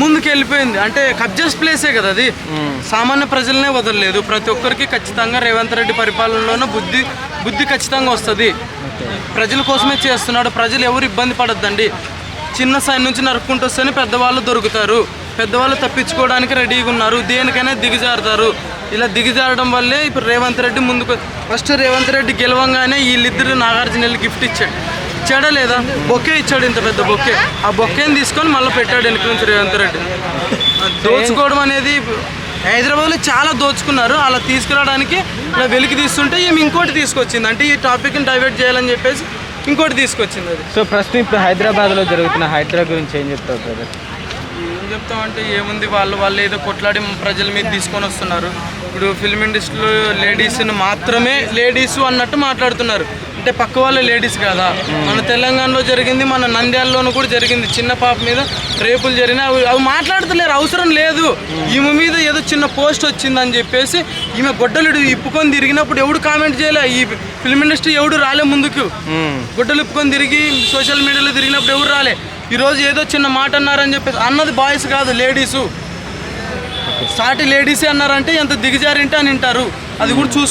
ముందుకు వెళ్ళిపోయింది అంటే కబ్జస్ ప్లేసే కదా అది. సామాన్య ప్రజలనే వదలలేదు. ప్రతి ఒక్కరికి ఖచ్చితంగా రేవంత్ రెడ్డి పరిపాలనలోనూ బుద్ధి బుద్ధి ఖచ్చితంగా వస్తుంది. ప్రజల కోసమే చేస్తున్నాడు. ప్రజలు ఎవరు ఇబ్బంది పడొద్దండి. చిన్న సైన్ నుంచి నరుక్కుంటూ వస్తేనే పెద్దవాళ్ళు దొరుకుతారు. పెద్దవాళ్ళు తప్పించుకోవడానికి రెడీగా ఉన్నారు. దేనికైనా దిగజారుతారు. ఇలా దిగజారడం వల్లే ఇప్పుడు రేవంత్ రెడ్డి ముందుకు ఫస్ట్ రేవంత్ రెడ్డి గెలవంగానే వీళ్ళిద్దరు నాగార్జున వెళ్ళి గిఫ్ట్ ఇచ్చాడు. ఇచ్చాడా లేదా? బొకే ఇచ్చాడు ఇంత పెద్ద బొకే. ఆ బొకేని తీసుకొని మళ్ళీ పెట్టాడు వెనక నుంచి రేవంత్ రెడ్డి. దోచుకోవడం అనేది హైదరాబాద్లో చాలా దోచుకున్నారు. అలా తీసుకురావడానికి ఇలా వెలికి తీస్తుంటే ఈమె ఇంకోటి తీసుకొచ్చింది. అంటే ఈ టాపిక్ని డైవర్ట్ చేయాలని చెప్పేసి ఇంకోటి తీసుకొచ్చింది అది. సో ప్రస్తుతం ఇప్పుడు హైదరాబాద్లో జరుగుతున్న హైడ్రా గురించి ఏం చెప్తారు బ్రదర్? ఏం చెప్తామంటే ఏముంది? వాళ్ళు వాళ్ళు ఏదో కొట్లాడి ప్రజల మీద తీసుకొని వస్తున్నారు. ఇప్పుడు ఫిల్మ్ ఇండస్ట్రీలో లేడీస్ని మాత్రమే లేడీస్ అన్నట్టు మాట్లాడుతున్నారు. అంటే పక్క వాళ్ళు లేడీస్ కదా. మన తెలంగాణలో జరిగింది మన నంద్యాలలోనూ కూడా జరిగింది. చిన్న పాప మీద రేపులు జరిగిన అవి అవి మాట్లాడతలేరు అవసరం లేదు. ఈమె మీద ఏదో చిన్న పోస్ట్ వచ్చిందని చెప్పేసి ఈమె గొడ్డలు ఇప్పుకొని తిరిగినప్పుడు ఎవడు కామెంట్ చేయలే? ఈ ఫిల్మ్ ఇండస్ట్రీ ఎవడు రాలే ముందుకు? గుడ్డలు ఇప్పుకొని తిరిగి సోషల్ మీడియాలో తిరిగినప్పుడు ఎవరు రాలే? ఈరోజు ఏదో చిన్న మాట అన్నారని చెప్పేసి అన్నది బాయ్స్ కాదు లేడీసు సాటి లేడీసే అన్నారంటే ఎంత దిగజారింటే అని వింటారు. అది కూడా చూసు